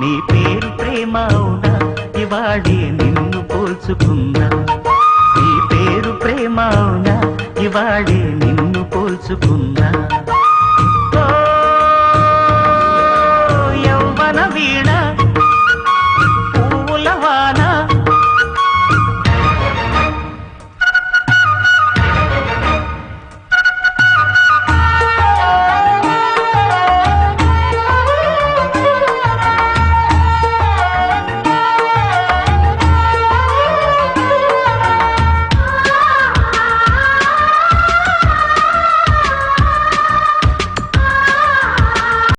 నీ పేరు ప్రేమ అవునా ఇవాడే నిన్ను పోల్చుకున్నా. నీ పేరు ప్రేమ అవునా ఇవాడే నిన్ను పోల్చుకున్నా. యౌవన వీణ